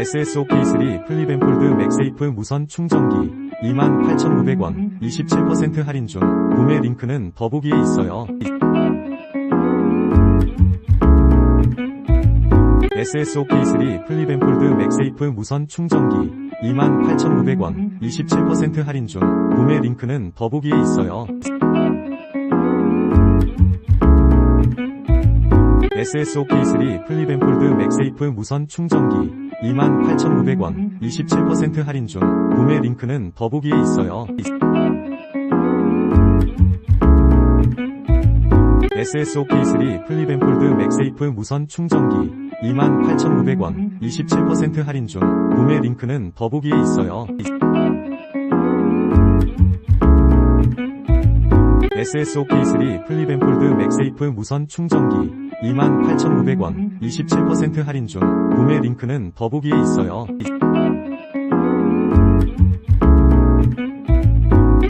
SSOK3 플립앤폴드 맥세이프 무선 충전기 28,500원 27% 할인 중 구매 링크는 더보기에 있어요. SSOK3 플립앤폴드 맥세이프 무선 충전기 28,500원 27% 할인 중 구매 링크는 더보기에 있어요. SSOK3 플립앤폴드 맥세이프 무선 충전기 28,500원 27% 할인 중 구매 링크는 더보기에 있어요. SSOK3 플립앤폴드 맥세이프 무선 충전기 28,500원 27% 할인 중 구매 링크는 더보기에 있어요. SSOK3 플립앤폴드 맥세이프 무선 충전기 28,500원 27% 할인 중 구매 링크는 더보기에 있어요.